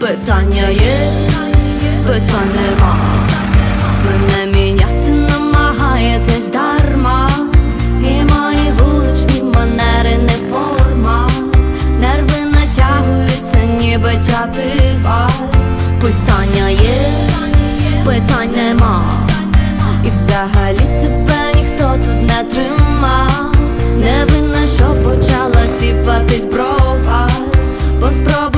Питання є, питань нема. Мене міняти намагаєтесь дарма. І мої вуличні манери не форма. Нерви натягуються, ніби тятива. Питання є, питань нема. І взагалі тебе ніхто тут не тримав. Не винна, що почала сіпатись брова. Бо на